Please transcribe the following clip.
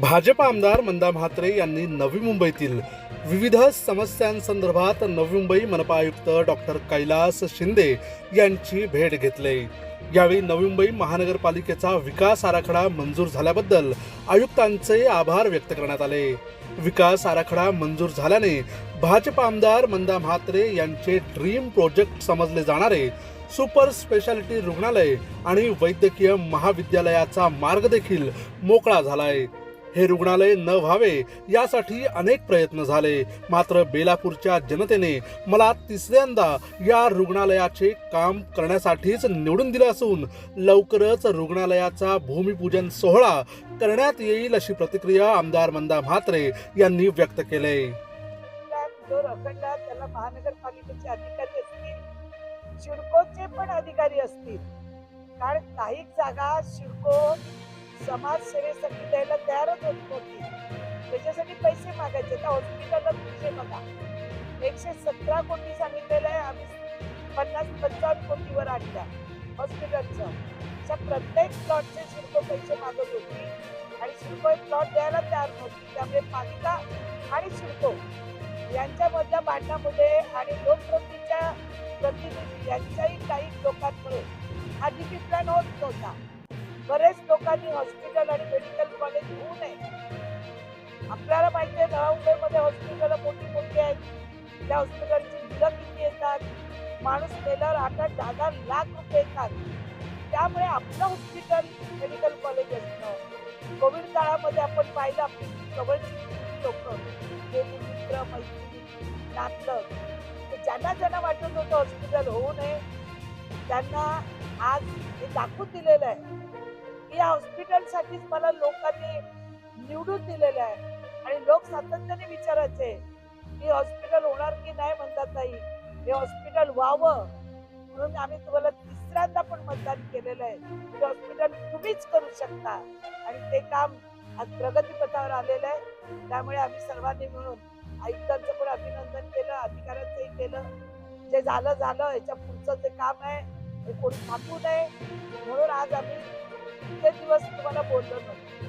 भाजप आमदार मंदा म्हात्रे यांनी नवी मुंबईतील विविध समस्यांसंदर्भात नवी मुंबई मनपा आयुक्त डॉक्टर कैलास शिंदे यांची भेट घेतली. यावेळी नवी मुंबई महानगरपालिकेचा विकास आराखडा मंजूर झाल्याबद्दल आयुक्तांचे आभार व्यक्त करण्यात आले. विकास आराखडा मंजूर झाल्याने भाजप आमदार मंदा म्हात्रे यांचे ड्रीम प्रोजेक्ट समजले जाणारे सुपर स्पेशालिटी रुग्णालय आणि वैद्यकीय महाविद्यालयाचा मार्ग देखील मोकळा झालाय. हे रुग्णालय न व्हावे यासाठी अनेक प्रयत्न झाले. मात्र बेलापूरच्या जनतेने मला तिसऱ्यांदा या रुग्णालयाचे काम करण्यासाठीच निवडून दिलं असून लवकरच रुग्णालयाचा भूमिपूजन सोहळा करण्यात येईल अशी प्रतिक्रिया आमदार मंदा म्हात्रे यांनी व्यक्त केले. त्याला महानगरपालिकेचे अधिकारी असतील शिडकोचे पण अधिकारी असतील. कारण काही जागा शिडको समाजसेवेसाठी द्यायला तयारच होत नव्हती. त्याच्यासाठी पैसे मागायचे. त्या हॉस्पिटलला तुमचे बघा. एकशे सतरा कोटी सांगितलेलं आहे. आम्ही पन्नास पंचावन्न कोटीवर आणल्या हॉस्पिटलचं अशा प्रत्येक प्लॉटचे शिल्प पैसे मागत होती. आणि शिडको प्लॉट द्यायला तयार नव्हती. त्यामुळे पालिका आणि शिडको यांच्यामधल्या भांडणामुळे आणि लोकप्रतीच्या प्रतिनिधी यांच्याही काही लोकांमुळे हा डिपी प्लॅन होत नव्हता. बरेच लोकांनी हॉस्पिटल आणि मेडिकल कॉलेज होऊ नये. आपल्याला माहिती आहे नवा हॉस्पिटल मोठी मोठी आहेत. त्या हॉस्पिटलची बिलं किती येतात? माणूस मेल्यावर आठ आठ दहा दहा लाख रुपये येतात. त्यामुळे आपलं हॉस्पिटल मेडिकल कॉलेज असणं कोविड काळामध्ये आपण पाहिलं आपली जवळची लोक गेली मित्र मैत्रिणी नातलं तर ज्यांना ज्यांना वाटत होतं हॉस्पिटल होऊ नये त्यांना आज हे दाखवून दिलेलं आहे. या हॉस्पिटलसाठीच मला लोकांनी निवडून दिलेलं आहे. आणि लोक सातत्याने विचारायचे की हॉस्पिटल होणार की नाही? म्हणतात नाही. हे हॉस्पिटल व्हावं म्हणून आम्ही तुम्हाला तिसऱ्यांदा पण मतदान केलेलं आहे. हे हॉस्पिटल तुम्हीच करू शकता. आणि ते काम आज प्रगतीपथावर आलेलं आहे. त्यामुळे आम्ही सर्वांनी मिळून आयुक्तांचं पण अभिनंदन केलं अधिकाऱ्यांचंही केलं. जे झालं झालं. याच्या पुढचं जे काम आहे हे कोणी थांबू नये. म्हणून आज आम्ही दिवस तुम्हाला बोललो नव्हतो.